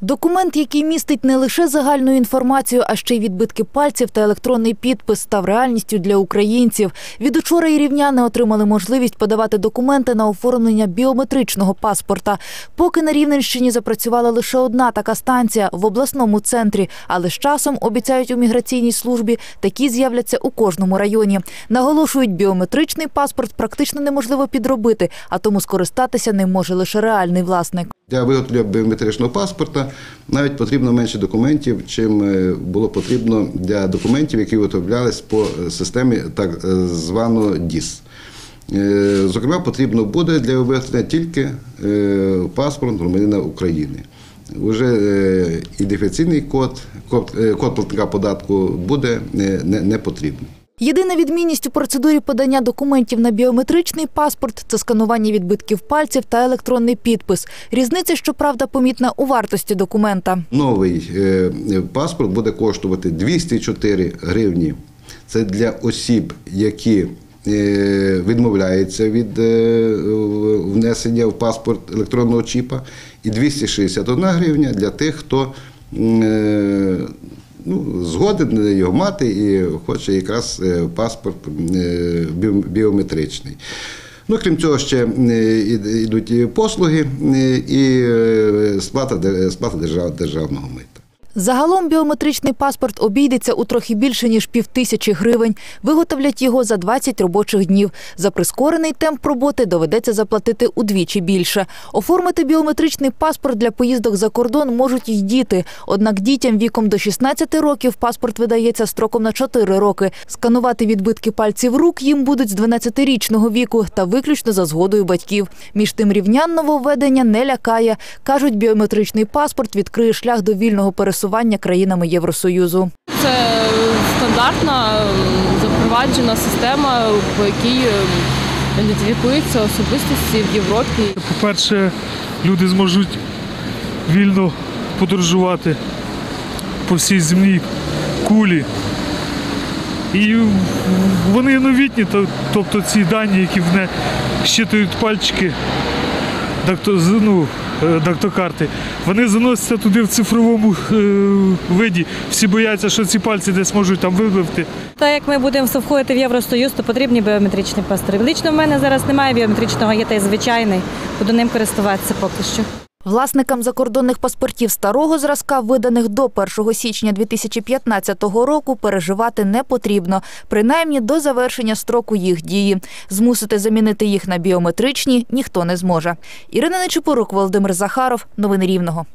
Документ, який містить не лише загальну інформацію, а ще й відбитки пальців та електронний підпис, став реальністю для українців. Від учора і рівняни отримали можливість подавати документи на оформлення біометричного паспорта. Поки на Рівненщині запрацювала лише одна така станція в обласному центрі, але з часом обіцяють у міграційній службі такі з'являться у кожному районі. Наголошують, біометричний паспорт практично неможливо підробити, а тому скористатися ним може лише реальний власник. Для виготовлення біометричного паспорта навіть потрібно менше документів, чим е, було потрібно для документів, які виготовлялись по системі так е, званого ДІС. Е, Зокрема, потрібно буде для виготовлення тільки паспорт громадянина України. Уже ідентифікаційний код, код, платника податку буде не потрібний. Єдина відмінність у процедурі подання документів на біометричний паспорт це сканування відбитків пальців та електронний підпис. Різниця, щоправда, помітна у вартості документа. Новий е, паспорт буде коштувати 204 гривні. Це для осіб, які е, відмовляються від е, внесення в паспорт електронного чіпа, і 261 гривня для тих, хто ну, згоден його мати і хоче якраз е, паспорт е, біометричний. Ну, крім цього, ще е, йдуть послуги і сплата, сплата держав- державного мита. Загалом біометричний паспорт обійдеться у трохи більше ніж півтисячі гривень. Виготовлять його за 20 робочих днів. За прискорений темп роботи доведеться заплатити удвічі більше. Оформити біометричний паспорт для поїздок за кордон можуть й діти. Однак дітям віком до 16 років паспорт видається строком на 4 роки. Сканувати відбитки пальців рук їм будуть з 12-річного віку та виключно за згодою батьків. Між тим рівнян нововведення не лякає. Кажуть, біометричний паспорт відкриє шлях до вільного пересування країнами Євросоюзу. Це стандартна е, запроваджена система, по якій е, ідентифікуються особистості в Європі. По-перше, люди зможуть вільно подорожувати по всій земній кулі. І вони новітні, тобто ці дані, які в не щитують пальчики дакто, з- ну, дактокарти, вони заносяться туди в цифровому е, виді. Всі бояться, що ці пальці десь можуть там випливти. Так як ми будемо входити в Євросоюз, то потрібні біометричні пастори. Лично в мене зараз немає біометричного, є той звичайний. Буду ним користуватися поки що. Власникам закордонних паспортів старого зразка, виданих до 1 січня 2015 року, переживати не потрібно, принаймні до завершення строку їх дії. Змусити замінити їх на біометричні ніхто не зможе. Ірина Нечипорук, Володимир Захаров. Новини Рівного.